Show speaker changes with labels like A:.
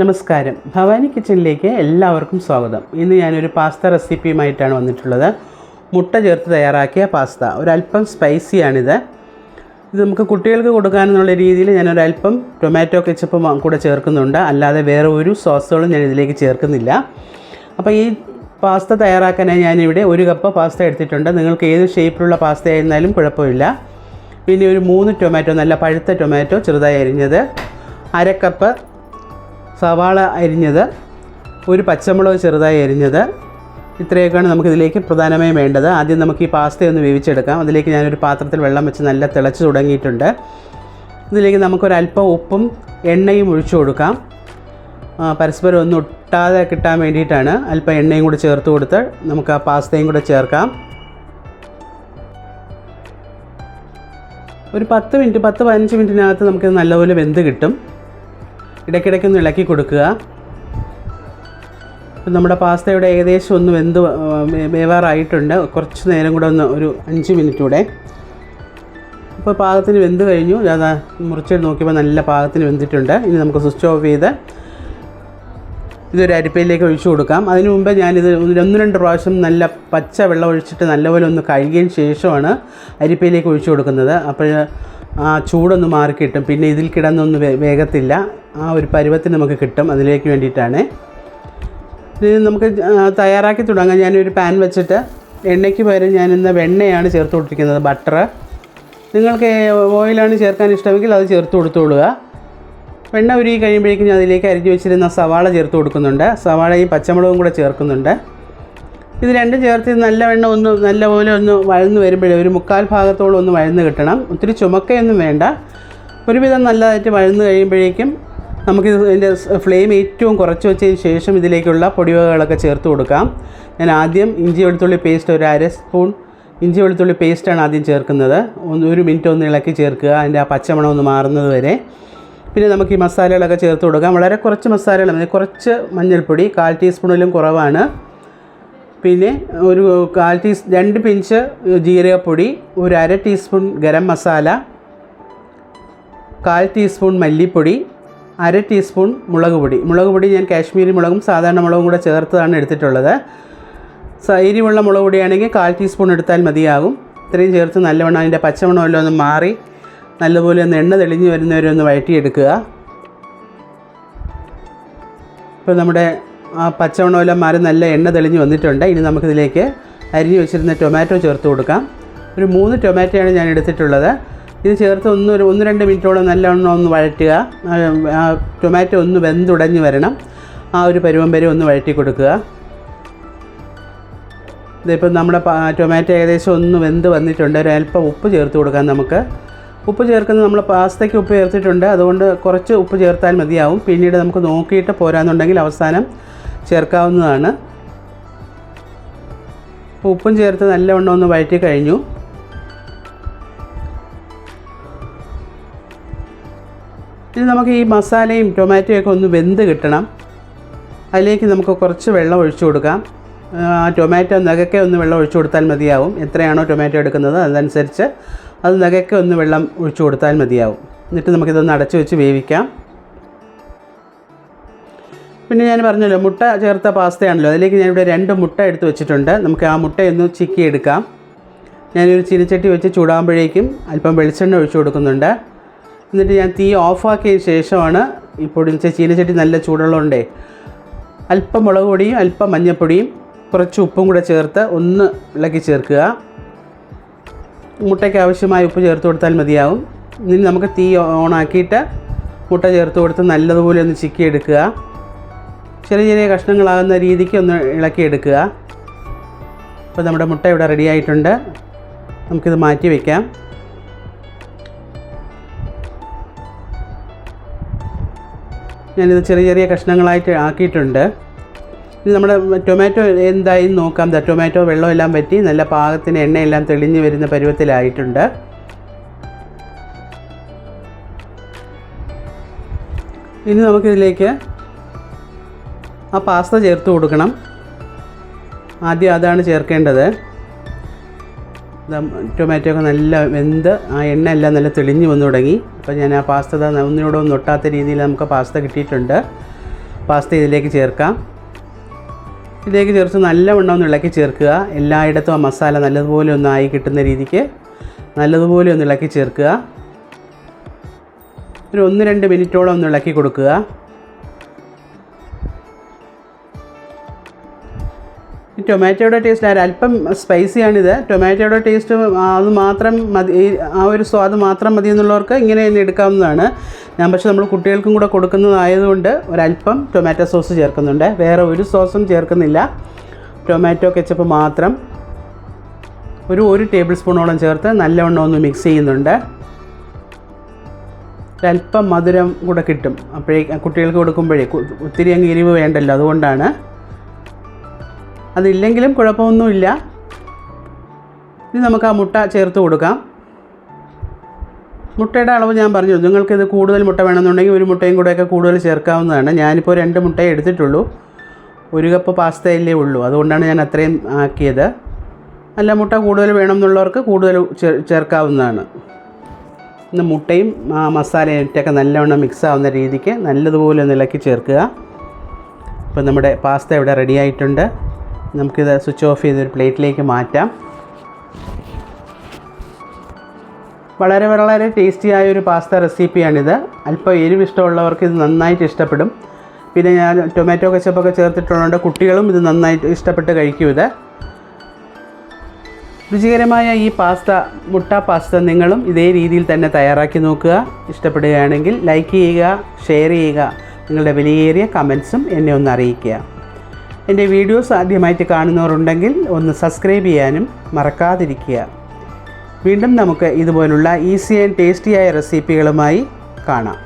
A: നമസ്കാരം. ഭവാനി കിച്ചണിലേക്ക് എല്ലാവർക്കും സ്വാഗതം. ഇന്ന് ഞാനൊരു പാസ്ത റെസിപ്പിയുമായിട്ടാണ് വന്നിട്ടുള്ളത്. മുട്ട ചേർത്ത് തയ്യാറാക്കിയ പാസ്ത. ഒരല്പം സ്പൈസിയാണിത്. ഇത് നമുക്ക് കുട്ടികൾക്ക് കൊടുക്കാനെന്നുള്ള രീതിയിൽ ഞാനൊരല്പം ടൊമാറ്റോ കെച്ചപ്പും കൂടെ ചേർക്കുന്നുണ്ട്. അല്ലാതെ വേറെ ഒരു സോസുകളും ഞാൻ ഇതിലേക്ക് ചേർക്കുന്നില്ല. അപ്പോൾ ഈ പാസ്ത തയ്യാറാക്കാനായി ഞാനിവിടെ ഒരു കപ്പ് പാസ്ത എടുത്തിട്ടുണ്ട്. നിങ്ങൾക്ക് ഏത് ഷേപ്പിലുള്ള പാസ്ത ആയിരുന്നാലും കുഴപ്പമില്ല. പിന്നെ ഒരു മൂന്ന് ടൊമാറ്റോ നല്ല പഴുത്ത ടൊമാറ്റോ ചെറുതായി അരിഞ്ഞത്. അരക്കപ്പ് കപ്പ് സവാള അരിഞ്ഞത്. ഒരു പച്ചമുളക് ചെറുതായി അരിഞ്ഞത്. ഇത്രയൊക്കെയാണ് നമുക്കിതിലേക്ക് പ്രധാനമായും വേണ്ടത്. ആദ്യം നമുക്ക് ഈ പാസ്ത ഒന്ന് വേവിച്ചെടുക്കാം. അതിലേക്ക് ഞാനൊരു പാത്രത്തിൽ വെള്ളം വെച്ച് നല്ല തിളച്ച് തുടങ്ങിയിട്ടുണ്ട്. ഇതിലേക്ക് നമുക്കൊരല്പം ഉപ്പും എണ്ണയും ഒഴിച്ചു കൊടുക്കാം. പരസ്പരം ഒന്ന് ഒട്ടാതെ കിട്ടാൻ വേണ്ടിയിട്ടാണ്. അല്പം എണ്ണയും കൂടി ചേർത്ത് കൊടുത്ത് നമുക്ക് ആ പാസ്തയും കൂടെ ചേർക്കാം. ഒരു പത്ത് മിനിറ്റ് പത്ത് പതിനഞ്ച് മിനിറ്റിനകത്ത് നമുക്കിത് നല്ലപോലെ വെന്ത് കിട്ടും. ഇടയ്ക്കിടയ്ക്ക് ഒന്ന് ഇളക്കി കൊടുക്കുക. ഇപ്പം നമ്മുടെ പാസ്തയുടെ ഏകദേശം ഒന്ന് വെന്ത് വേവാറായിട്ടുണ്ട്. കുറച്ച് നേരം കൂടെ ഒന്ന് ഒരു അഞ്ച് മിനിറ്റ് കൂടെ ഇപ്പോൾ പാകത്തിന് വെന്ത് കഴിഞ്ഞു. അതാ മുറിച്ചിട്ട് നോക്കിയപ്പോൾ നല്ല പാകത്തിന് വെന്തിട്ടുണ്ട്. ഇനി നമുക്ക് സ്വിച്ച് ഓഫ് ചെയ്ത് ഇതൊരു അരിപ്പയിലേക്ക് ഒഴിച്ചു കൊടുക്കാം. അതിനു മുമ്പ് ഞാനിത് ഒന്ന് രണ്ട് പ്രാവശ്യം നല്ല പച്ച വെള്ളം ഒഴിച്ചിട്ട് നല്ലപോലെ ഒന്ന് കഴുകിയതിന് ശേഷമാണ് അരിപ്പയിലേക്ക് ഒഴിച്ചു കൊടുക്കുന്നത്. അപ്പോൾ ആ ചൂടൊന്ന് മാറി കിട്ടും പിന്നെ ഇതിൽ കിടന്നൊന്നും വേഗത്തില്ല. ആ ഒരു പരുവത്തിന് നമുക്ക് കിട്ടും. അതിലേക്ക് വേണ്ടിയിട്ടാണ്. ഇത് നമുക്ക് തയ്യാറാക്കി തുടങ്ങാം. ഞാനൊരു പാൻ വെച്ചിട്ട് എണ്ണയ്ക്ക് പകരം ഞാനിന്ന് വെണ്ണയാണ് ചേർത്ത് കൊടുത്തിരിക്കുന്നത്. ബട്ടർ നിങ്ങൾക്ക് ഓയിലാണ് ചേർക്കാൻ ഇഷ്ടമെങ്കിൽ അത് ചേർത്ത് കൊടുത്തോളുക. വെണ്ണ ഉരുകി കഴിയുമ്പോഴേക്കും ഞാൻ അതിലേക്ക് അരിഞ്ഞു വെച്ചിരുന്ന സവാള ചേർത്ത് കൊടുക്കുന്നുണ്ട്. സവാളയും പച്ചമുളകും കൂടെ ചേർക്കുന്നുണ്ട്. ഇത് രണ്ടും ചേർത്ത് നല്ല വെണ്ണ ഒന്ന് നല്ലപോലെ ഒന്ന് വഴന്ന് വരുമ്പോഴേ ഒരു മുക്കാൽ ഭാഗത്തോളം ഒന്ന് വഴന്ന് കിട്ടണം. ഒത്തിരി ചുമക്കയൊന്നും വേണ്ട. ഒരുവിധം നല്ലതായിട്ട് വഴന്ന് കഴിയുമ്പോഴേക്കും നമുക്ക് ഇതിന്റെ ഫ്ലെയിം ഏറ്റവും കുറച്ച് വെച്ചതിന് ശേഷം ഇതിലേക്കുള്ള പൊടിവകകളൊക്കെ ചേർത്ത് കൊടുക്കാം. ഞാൻ ആദ്യം ഇഞ്ചി വെളുത്തുള്ളി പേസ്റ്റ് ഒരു അര സ്പൂൺ ഇഞ്ചി വെളുത്തുള്ളി പേസ്റ്റാണ് ആദ്യം ചേർക്കുന്നത്. ഒന്ന് ഒരു മിനിറ്റ് ഒന്ന് ഇളക്കി ചേർക്കുക. അതിന്റെ ആ പച്ചമണം ഒന്ന് മാറുന്നത് വരെ. പിന്നെ നമുക്ക് ഈ മസാലകളൊക്കെ ചേർത്ത് കൊടുക്കാം. വളരെ കുറച്ച് മസാലകൾ മതി. കുറച്ച് മഞ്ഞൾപ്പൊടി കാൽ ടീസ്പൂണിലും കുറവാണ്. പിന്നെ ഒരു കാൽ ടീസ് രണ്ട് പിഞ്ച് ജീരകപ്പൊടി ഒരു അര ടീസ്പൂൺ ഗരം മസാല കാൽ ടീസ്പൂൺ മല്ലിപ്പൊടി അര ടീസ്പൂൺ മുളക് പൊടി. മുളക് പൊടി ഞാൻ കാശ്മീരി മുളകും സാധാരണ മുളകും കൂടെ ചേർത്താണ് എടുത്തിട്ടുള്ളത്. സൈരിയുള്ള മുളക് പൊടിയാണെങ്കിൽ കാൽ ടീസ്പൂൺ എടുത്താൽ മതിയാകും. ഇത്രയും ചേർത്ത് നല്ലവണ്ണം അതിന്റെ പച്ചമണമെല്ലാം ഒന്ന് മാറി നല്ലപോലെ ഒന്ന് എണ്ണ തെളിഞ്ഞ് വരുന്നവരെ ഒന്ന് വഴറ്റിയെടുക്കുക. ഇപ്പോൾ നമ്മുടെ ആ പച്ചമണമെല്ലാം മാറി നല്ല എണ്ണ തെളിഞ്ഞ് വന്നിട്ടുണ്ട്. ഇനി നമുക്കിതിലേക്ക് അരിഞ്ഞ് വെച്ചിരുന്ന ടൊമാറ്റോ ചേർത്ത് കൊടുക്കാം. ഒരു മൂന്ന് ടൊമാറ്റോയാണ് ഞാൻ എടുത്തിട്ടുള്ളത്. ഇത് ചേർത്ത് ഒന്ന് ഒരു ഒന്ന് രണ്ട് മിനിറ്റോളം നല്ലവണ്ണം ഒന്ന് വഴറ്റുക. ആ, ടൊമാറ്റോ ഒന്ന് വെന്തുടഞ്ഞ് വരണം. ആ ഒരു പരുവം വരെ ഒന്ന് വഴറ്റി കൊടുക്കുക. ഇതിപ്പോൾ നമ്മുടെ ടൊമാറ്റോ ഏകദേശം ഒന്ന് വെന്ത് വന്നിട്ടുണ്ട്. ഒരു അല്പം ഉപ്പ് ചേർത്ത് കൊടുക്കാം നമുക്ക്. ഉപ്പ് ചേർക്കുന്നത് നമ്മൾ പാസ്തയ്ക്ക് ഉപ്പ് ചേർത്തിട്ടുണ്ട്. അതുകൊണ്ട് കുറച്ച് ഉപ്പ് ചേർത്താൽ മതിയാവും. പിന്നീട് നമുക്ക് നോക്കിയിട്ട് പോരാന്നുണ്ടെങ്കിൽ അവസാനം ചേർക്കാവുന്നതാണ്. അപ്പോൾ ഉപ്പും ചേർത്ത് നല്ലവണ്ണം ഒന്ന് വഴറ്റി കഴിഞ്ഞു. ഇനി നമുക്ക് ഈ മസാലയും ടൊമാറ്റോയൊക്കെ ഒന്ന് വെന്ത് കിട്ടണം. അതിലേക്ക് നമുക്ക് കുറച്ച് വെള്ളം ഒഴിച്ചു കൊടുക്കാം. ടൊമാറ്റോ നഗക്കെ ഒന്ന് വെള്ളം ഒഴിച്ചു കൊടുത്താൽ മതിയാവും. എത്രയാണോ ടൊമാറ്റോ എടുക്കുന്നത്? അതനുസരിച്ച് അത് നകക്കെ ഒന്ന് വെള്ളം ഒഴിച്ചു കൊടുത്താൽ മതിയാവും. എന്നിട്ട് നമുക്കിതൊന്ന് അടച്ചു വെച്ച് വേവിക്കാം. പിന്നെ ഞാൻ പറഞ്ഞല്ലോ മുട്ട ചേർത്ത പാസ്തയാണല്ലോ. അതിലേക്ക് ഞാനിവിടെ രണ്ട് മുട്ട എടുത്ത് വെച്ചിട്ടുണ്ട്. നമുക്ക് ആ മുട്ടയൊന്ന് ചിക്കി എടുക്കാം ഞാനൊരു ചീനച്ചട്ടി വെച്ച് ചൂടാകുമ്പോഴേക്കും അല്പം വെളിച്ചെണ്ണ ഒഴിച്ചു കൊടുക്കുന്നുണ്ട്. എന്നിട്ട് ഞാൻ തീ ഓഫാക്കിയതിന് ശേഷമാണ് ഈ പൊടിച്ച ചീനച്ചട്ടി നല്ല ചൂടുള്ളതുകൊണ്ടേ അല്പം മുളക് പൊടിയും അല്പം മഞ്ഞൾപ്പൊടിയും കുറച്ച് ഉപ്പും കൂടെ ചേർത്ത് ഒന്ന് ഇളക്കി ചേർക്കുക. മുട്ടയ്ക്ക് ആവശ്യമായ ഉപ്പ് ചേർത്ത് കൊടുത്താൽ മതിയാവും. ഇനി നമുക്ക് തീ ഓണാക്കിയിട്ട് മുട്ട ചേർത്ത് കൊടുത്ത് നല്ലതുപോലെ ഒന്ന് ചിക്കി എടുക്കുക ചെറിയ ചെറിയ കഷ്ണങ്ങളാകുന്ന രീതിക്ക് ഒന്ന് ഇളക്കിയെടുക്കുക. അപ്പോൾ നമ്മുടെ മുട്ട ഇവിടെ റെഡി ആയിട്ടുണ്ട്. നമുക്കിത് മാറ്റി വയ്ക്കാം ഞാനിത് ചെറിയ ചെറിയ കഷ്ണങ്ങളായിട്ട് ആക്കിയിട്ടുണ്ട്. ഇനി നമ്മുടെ ടൊമാറ്റോ എന്തായി നോക്കാം. ദാ ടൊമാറ്റോ വെള്ളമെല്ലാം പറ്റി നല്ല പാകത്തിന് എണ്ണയെല്ലാം തെളിഞ്ഞു വരുന്ന പരുവത്തിലായിട്ടുണ്ട്. ഇനി നമുക്കിതിലേക്ക് ആ പാസ്ത ചേർത്ത് കൊടുക്കണം. ആദ്യം അതാണ് ചേർക്കേണ്ടത്. ടൊമാറ്റോ ഒക്കെ നല്ല വെന്ത് ആ എണ്ണ എല്ലാം നല്ല തെളിഞ്ഞു വന്നു തുടങ്ങി. അപ്പോൾ ഞാൻ ആ പാസ്ത ഒന്നിനോടൊന്നും ഒന്നിനോട് ഒന്ന് ഒട്ടാത്ത രീതിയിൽ നമുക്ക് പാസ്ത കിട്ടിയിട്ടുണ്ട്. പാസ്ത ഇതിലേക്ക് ചേർക്കാം. ഇതിലേക്ക് ചേർത്ത് നല്ലവണ്ണം ഒന്ന് ഇളക്കി ചേർക്കുക. എല്ലായിടത്തും ആ മസാല നല്ലതുപോലെ ഒന്ന് ആയി കിട്ടുന്ന രീതിക്ക് നല്ലതുപോലെ ഒന്ന് ഇളക്കി ചേർക്കുക. ഒരു ഒന്ന് രണ്ട് മിനിറ്റോളം ഒന്ന് ഇളക്കി കൊടുക്കുക. ഈ ടൊമാറ്റോയുടെ ടേസ്റ്റ് അല്പം സ്പൈസിയാണിത് ടൊമാറ്റോയുടെ ടേസ്റ്റ് അത് മാത്രം മതി ആ ഒരു സ്വാദ് മാത്രം മതി എന്നുള്ളവർക്ക് ഇങ്ങനെ തന്നെ എടുക്കാവുന്നതാണ്. ഞാൻ പക്ഷേ നമ്മൾ കുട്ടികൾക്കും കൂടെ കൊടുക്കുന്നതായതുകൊണ്ട് ഒരല്പം ടൊമാറ്റോ സോസ് ചേർക്കുന്നുണ്ട്. വേറെ ഒരു സോസും ചേർക്കുന്നില്ല. ടൊമാറ്റോ കെച്ചപ്പ് മാത്രം. ഒരു ഒരു ടേബിൾ സ്പൂണോളം ചേർത്ത് നല്ലവണ്ണം ഒന്ന് മിക്സ് ചെയ്യുന്നുണ്ട്. ഒരല്പം മധുരം കൂടെ കിട്ടും. അപ്പോഴേ കുട്ടികൾക്ക് കൊടുക്കുമ്പോഴേ ഒത്തിരി അങ്ങ് എരിവ് വേണ്ടല്ലോ അതുകൊണ്ടാണ്. അതില്ലെങ്കിലും കുഴപ്പമൊന്നുമില്ല. ഇനി നമുക്ക് ആ മുട്ട ചേർത്ത് കൊടുക്കാം. മുട്ടയുടെ അളവ് ഞാൻ പറഞ്ഞു. നിങ്ങൾക്കിത് കൂടുതൽ മുട്ട വേണമെന്നുണ്ടെങ്കിൽ ഒരു മുട്ടയും കൂടെയൊക്കെ കൂടുതൽ ചേർക്കാവുന്നതാണ്. ഞാനിപ്പോൾ രണ്ട് മുട്ടയെ എടുത്തിട്ടുള്ളൂ. ഒരു കപ്പ് പാസ്തയല്ലേ ഉള്ളൂ. അതുകൊണ്ടാണ് ഞാൻ അത്രയും ആക്കിയത്. അല്ല മുട്ട കൂടുതൽ വേണമെന്നുള്ളവർക്ക് കൂടുതൽ ചേർക്കാവുന്നതാണ്. ഇന്ന് മുട്ടയും ആ മസാലയും ഇട്ടൊക്കെ നല്ലവണ്ണം മിക്സ് ആവുന്ന രീതിക്ക് നല്ലതുപോലെ ഒന്ന് ഇളക്കി ചേർക്കുക. ഇപ്പോൾ നമ്മുടെ പാസ്ത ഇവിടെ റെഡി ആയിട്ടുണ്ട്. നമുക്കിത് സ്വിച്ച് ഓഫ് ചെയ്ത് ഒരു പ്ലേറ്റിലേക്ക് മാറ്റാം. വളരെ വളരെ ടേസ്റ്റിയായ ഒരു പാസ്ത റെസിപ്പിയാണിത് അല്പം എരിവ് ഇഷ്ടമുള്ളവർക്ക് ഇത് നന്നായിട്ട് ഇഷ്ടപ്പെടും. പിന്നെ ഞാൻ ടൊമാറ്റോ കച്ചപ്പൊക്കെ ചേർത്തിട്ടുള്ളതുകൊണ്ട് കുട്ടികളും ഇത് നന്നായിട്ട് ഇഷ്ടപ്പെട്ട് കഴിക്കും ഇത്. രുചികരമായ ഈ പാസ്ത മുട്ട പാസ്ത നിങ്ങളും ഇതേ രീതിയിൽ തന്നെ തയ്യാറാക്കി നോക്കുക. ഇഷ്ടപ്പെടുകയാണെങ്കിൽ ലൈക്ക് ചെയ്യുക ഷെയർ ചെയ്യുക. നിങ്ങളുടെ വിലയേറിയ കമൻസും എന്നെ ഒന്ന് അറിയിക്കുക. എന്റെ വീഡിയോസ് ആദ്യമായിട്ട് കാണുന്നവരുണ്ടെങ്കിൽ ഒന്ന് സബ്സ്ക്രൈബ് ചെയ്യാനും മറക്കാതിരിക്കുക. വീണ്ടും നമുക്ക് ഇതുപോലുള്ള ഈസി ആൻഡ് ടേസ്റ്റിയായ റെസിപ്പികളുമായി കാണാം.